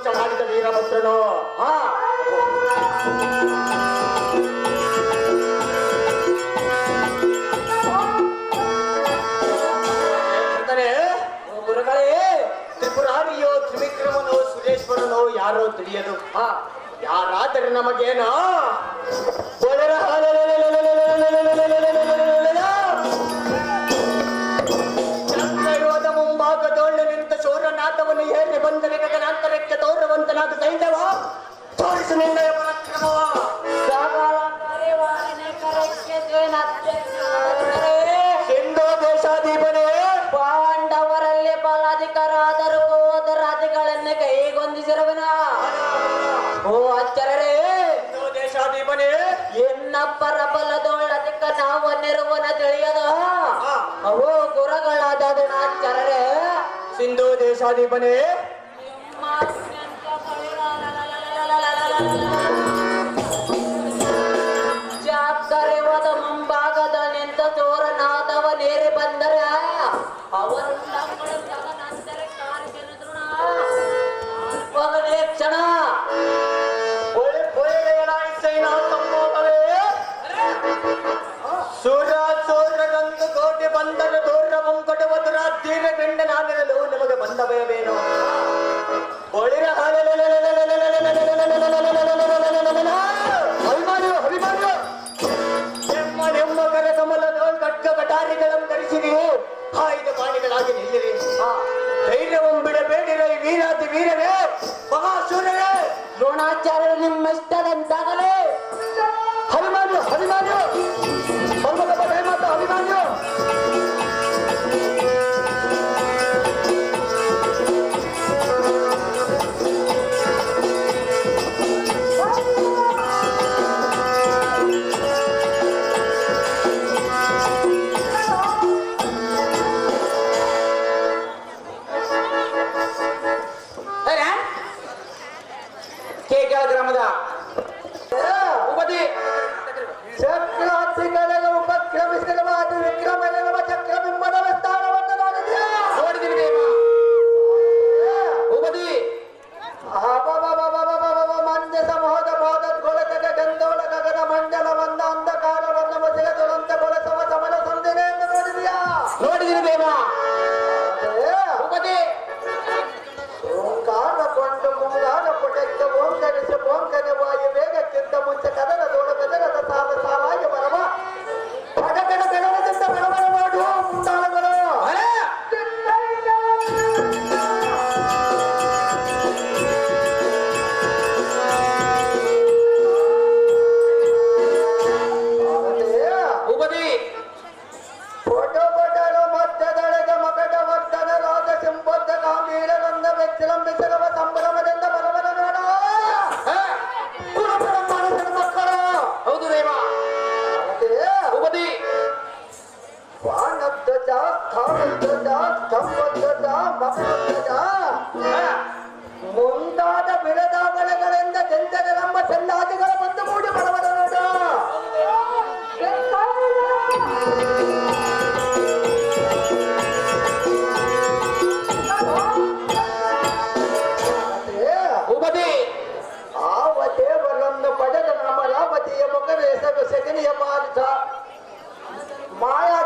ವಂಚ ಮಾಡಿದ ವೀರಭದ್ರನು. ಹಾ. ತ್ರಿಪುರಾರಿಯೋ ತ್ರಿವಿಕ್ರಮನೋ ಸುರೇಶ್ವರನೋ ಯಾರೋ ತಿಳಿಯದು. ಹಾ. ಯಾರಾದರೆ ನಮಗೇನೋ ಪಾಂಡವ ತೋರಿಸು ನಿನ್ನ ಪರಾಕ್ರಮವ ಸಾಗರ ಪರಿವಾರನೆ ಕರೆಕ್ಕೆ ಹಿಂದೂ ದೇಶಾಧಿಪನೇ. ಪಾಂಡವರಲ್ಲಿ ಬಲಾಧಿಕರಾದರು ಕೋದರಾಧಿಗಳನ್ನೇ ಕೈಗೊಂದಿಸಿರುವನ ಓ ಆಚಾರ್ಯರೇ ಹಿಂದೂ ದೇಶಾಧಿಪನೇ. ನಾವು ನೆರವನ ತಿಳಿಯದ. ಅವು ಗುರುಗಳಾದ ಚರರೆ ಸಿಂಧು ದೇಶಾಧಿಪನೇ. ಆಯುಧ ಬಾಣಿಗಳಾಗಿ ನಿಲ್ಲಿರಿ. ಧೈರ್ಯವನ್ನು ಬಿಡಬೇಡಿರ ವೀರಾತಿ ವೀರರೇ ಮಹಾಶೂರರೇ. ದ್ರೋಣಾಚಾರ್ಯ ನಿಮ್ಮೆಷ್ಟರಂತಾಗಲೇ ನೋಡಿದಿರಿ ಬೇಗ ಮುಂದಾದ ಬೆಳೆದಾವಳೆಗಳಿಂದ ಗೆಂದರೆ ನಮ್ಮ ಚೆಲ್ಲಾದಿಗಳ ಬಂದು ಮೂಡಿ ಬಡವರನೋಡ ಆವ ದೇವರನ್ನು ಪಡೆದ ನಮ್ಮ ರಾಮತಿಯ ಮುಖ ಸೆಗನಿಯ ಮಾರಿದ ಮಾಯಾ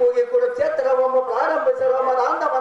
ಹೋಗಿ ಕೊಡುತ್ತೆ ಪ್ರಾರಂಭಿಸಲು ರಾಂಧಮ